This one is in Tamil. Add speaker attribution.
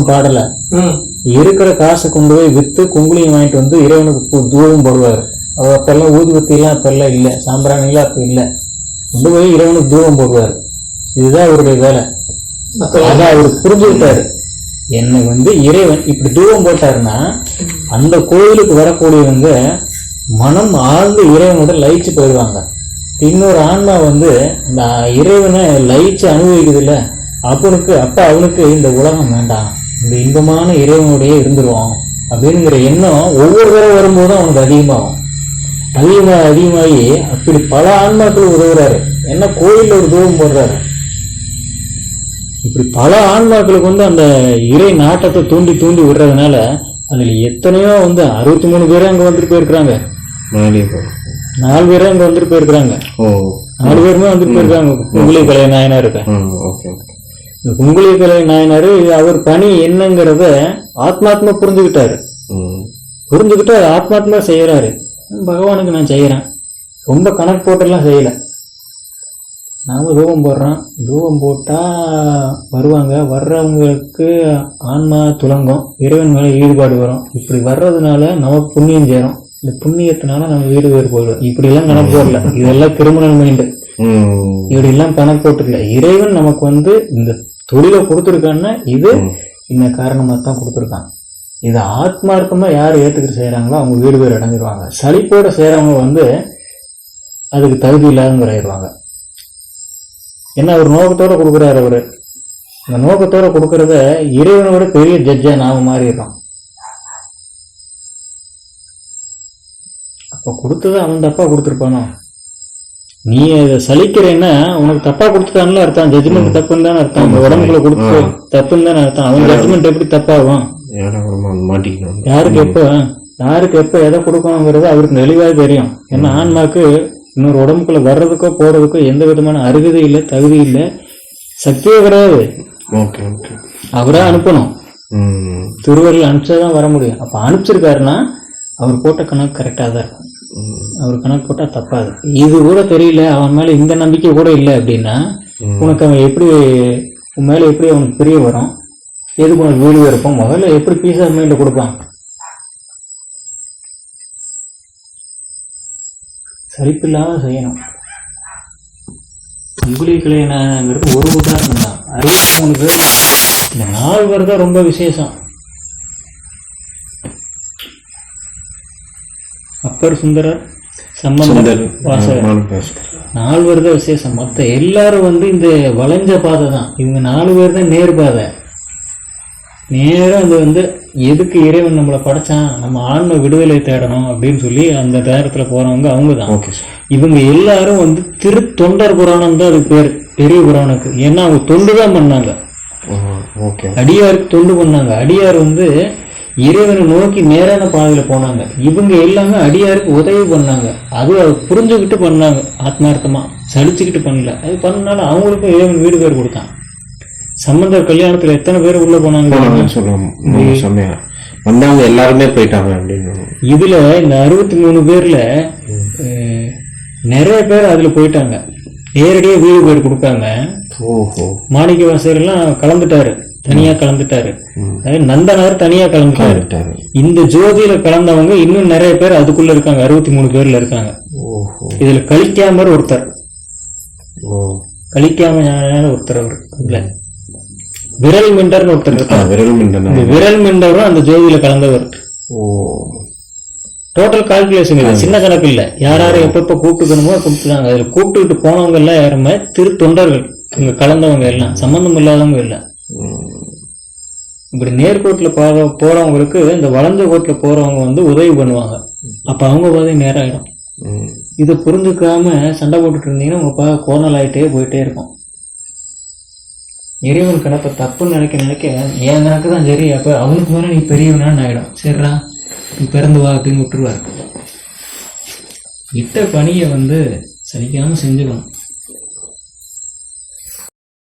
Speaker 1: தூவம் பாடல. இருக்கிற காசை கொண்டு போய் வித்து குங்குளியம் வாங்கிட்டு வந்து இறைவனுக்கு தூவம் போடுவார். அவர் அப்பெல்லாம் ஊதுபத்தி எல்லாம் அப்பெல்லாம் இல்லை. சாம்பிராணிலாம் அப்ப இல்லை. கொண்டு போய் இறைவனுக்கு தூவம் போடுவார். இதுதான் அவருடைய வேலை. அதான் அவர் புரிஞ்சுக்கிட்டாரு. என்னை வந்து இறைவன் இப்படி தூவம் போட்டாருன்னா அந்த கோயிலுக்கு வரக்கூடியவங்க மனம் ஆழ்ந்து இறைவனோட லயிச்சு போயிடுவாங்க. இன்னொரு ஆன்மா வந்து இந்த இறைவனை லயிச்சு அனுபவிக்குது இல்ல. அப்பனுக்கு அப்ப அவனுக்கு இந்த உலகம் வேண்டாம். இந்த இன்பமான இறைவனுடைய இருந்துருவோம் அப்படிங்கிற எண்ணம் ஒவ்வொரு தடவை வரும்போதும் அவனுக்கு அதிகமாகும். அதிகமாக அதிகமாகி அப்படி பல ஆன்மாக்கள் உதவுறாரு. என்ன கோயில்ல ஒரு தூவம் போடுறாரு. இப்படி பல ஆன்மாக்களுக்கு வந்து அந்த இறை நாட்டத்தை தூண்டி தூண்டி விடுறதுனால அதுல எத்தனையோ வந்து அறுபத்தி மூணு பேரே அங்க வந்துட்டு போயிருக்கிறாங்க. நாலு பேரே. அங்க வந்துட்டு போயிருக்கிறாங்க. நாலு பேருமே வந்துட்டு போயிருக்காங்க. குங்குளி கலை நாயனாருக்கு
Speaker 2: ம் ஓகே ஓகே.
Speaker 1: இந்த குங்குளி கலை நாயனாரு அவர் பணி என்னங்கிறத ஆத்மாத்மா புரிஞ்சுக்கிட்டாரு. புரிஞ்சுக்கிட்டு அதை ஆத்மாத்மா செய்யறாரு பகவானுக்கு நான் செய்யறேன் ரொம்ப கணக்கு போட்டெல்லாம் செய்யல. நாம தூபம் போடுறோம். தூபம் போட்டா வருவாங்க. வர்றவங்களுக்கு ஆன்மா துலங்கும். இறைவன் மேல ஈடுபாடு வரும். இப்படி வர்றதுனால நமக்கு புண்ணியம் சேரும். இந்த புண்ணியத்தினால நம்ம வீடு வேறு போயிடும் இப்படி எல்லாம் கணக்கு போடல. இதெல்லாம் கிரிமினல் மைண்டு
Speaker 2: ம்.
Speaker 1: இப்படி எல்லாம் கணக்கு போட்டுக்கல இறைவன் நமக்கு வந்து இந்த தொழிலை கொடுத்துருக்கான்னா இது இந்த காரணமா தான் கொடுத்துருக்கான் இதை ஆத்மார்த்தமா யார் ஏத்துக்கிட்டு செய்யறாங்களோ அவங்க வீடு பேர் அடைஞ்சிருவாங்க. சலிப்போட செய்யறவங்க வந்து அதுக்கு தகுதி இல்லாதவங்க ஆயிடுவாங்க. என்ன அவர் நோக்கத்தோட கொடுக்குறாரு அவரு. அந்த நோக்கத்தோட கொடுக்கறத இறைவனோட பெரிய ஜட்ஜா நாம மாறிடுறோம். அப்ப கொடுத்தது அவன் தப்பா கொடுத்துருப்பானோ? நீ அதை சலிக்கிறேன்னா உனக்கு தப்பா கொடுத்துட்டான்ல அர்த்தம். ஜட்ஜ்மெண்ட் தப்புன்னு தானே அர்த்தம். உடம்புல கொடுத்து தப்புன்னு தானே அர்த்தம். அவன் ஜட்ஜ்மெண்ட் எப்படி தப்பாகும் யாருக்கு எப்ப? யாருக்கு எப்ப எதை கொடுக்கணுங்கிறது அவருக்கு தெளிவாக தெரியும். ஏன்னா ஆன்மாக்கு இன்னொரு உடம்புக்குள்ள வர்றதுக்கோ போறதுக்கோ எந்த விதமான அருகதை இல்லை தகுதி இல்லை. சக்தியே கிடையாது.
Speaker 2: Okay okay.
Speaker 1: அவரா அனுப்பணும். திருவருள் அனுப்பிச்சாதான் வர முடியும். அப்ப அனுப்பிச்சிருக்காருன்னா அவர் போட்ட கணக்கு கரெக்டாக தான் இருக்கும். அவர் கணக்கு போட்டா தப்பாது. இது கூட தெரியல அவன் மேல இந்த நம்பிக்கை கூட இல்லை அப்படின்னா. உனக்கு அவன் எப்படி உன் மேல எப்படி அவனுக்கு பிரிய வரும்? எதுக்கு உனக்கு வீடு இருப்போம் முதல்ல எப்படி பீஸா மைண்ட கொடுப்பான்? சரிப்பில்லாம செய்யணும். உங்குலி கல்யாணங்கிறது ஒரு உதாரணம் தான் அறுபத்தி மூணு பேர் இந்த நால்வர் தான் ரொம்ப விசேஷம். அப்பர் சம்பந்தர்
Speaker 2: சுந்தர். நாலு பேர்
Speaker 1: நால்வர் தான் விசேஷம். மொத்த எல்லாரும் வந்து இந்த வளைஞ்ச பாதை தான். இவங்க நாலு பேர் தான் நேர் பாதை. நேரம் அது வந்து எதுக்கு இறைவன் நம்மளை படைச்சான்? நம்ம ஆன்ம விடுதலை தேடணும் அப்படின்னு சொல்லி அந்த நேரத்துல போறவங்க அவங்க தான். இவங்க எல்லாரும் வந்து திரு தொண்டர் புராணம் தான் அதுக்கு பேர். பெரிய புராணுக்கு. ஏன்னா அவங்க தொண்டு தான் பண்ணாங்க. அடியாருக்கு தொண்டு பண்ணாங்க. அடியார் வந்து இறைவனை நோக்கி நேரான பாதையில போனாங்க. இவங்க எல்லாமே அடியாருக்கு உதவி பண்ணாங்க. அது அவர் புரிஞ்சுக்கிட்டு பண்ணாங்க. ஆத்மார்த்தமா சலிச்சுக்கிட்டு பண்ணல. அது பண்ணனால அவங்களுக்கும் இறைவன் வீடு பேர் கொடுத்தான். சம்பந்தர் கல்யாணத்துல எத்தனை பேர் உள்ள போனாங்க
Speaker 2: செம்மையா. வந்தவங்க எல்லாருமே போயிட்டாங்க அப்படின்னு.
Speaker 1: இதுல இந்த அறுபத்தி மூணு பேர்ல நிறைய பேர் அதுல போயிட்டாங்க. நேரடியா வீடு பேர் கொடுக்காம
Speaker 2: ஓஹோ.
Speaker 1: மாணிக்க வாசகர் எல்லாம் கலந்துட்டாரு. தனியா கலந்துட்டாரு. நந்தனார் தனியா கலந்துட்டாரு. இந்த ஜோதியில கலந்தவங்க இன்னும் நிறைய பேர் அதுக்குள்ள இருக்காங்க. அறுபத்தி மூணு பேர்ல இருக்காங்க. இதுல கலிக்காமர் ஒருத்தர்.
Speaker 2: ஓ.
Speaker 1: கலிக்காம ஒருத்தர் அவர் இல்ல. விரல் மிண்டர்னு ஒருத்தர்
Speaker 2: ஆ,
Speaker 1: இருக்கார்.
Speaker 2: விரல்
Speaker 1: இந்த விரல் மிண்டரும் அந்த ஜோதியில கலந்தவர். டோட்டல் கால்குலேஷன் இது. சின்ன கணக்கு இல்ல. யார் யாரை எப்பப்ப கூப்பிட்டுக்கணுமோ கூப்பிட்டுறாங்க அதுல கூப்பிட்டுக்கிட்டு போனவங்க எல்லாம் யாருமே? திரு தொண்டர்கள் இங்க கலந்தவங்க எல்லாம். சம்பந்தம் இல்லாதவங்க இல்ல. இப்படி நேர்கோட்டுல போற போறவங்களுக்கு இந்த வளர்ந்த கோட்டுல போறவங்க வந்து உதவி பண்ணுவாங்க. அப்ப அவங்க பாதை நேரம் ஆயிடும்
Speaker 2: ம்.
Speaker 1: இதை புரிஞ்சுக்காம சண்டை போட்டுட்டு இருந்தீங்கன்னா உங்க பா கோணல் ஆயிட்டே போயிட்டே இருக்கும். இறைவன் கணப்பை தப்புன்னு நினைக்க நினைக்க என் கணக்கு தான் சரி அப்ப அவனுக்கு மேல நீ பெரியவனான்னு ஆயிடும். சரிடா நீ பிறந்து வா அப்படின்னு விட்டுருவாரு. இட்ட பணியை வந்து சலிக்காம செஞ்சுக்கணும்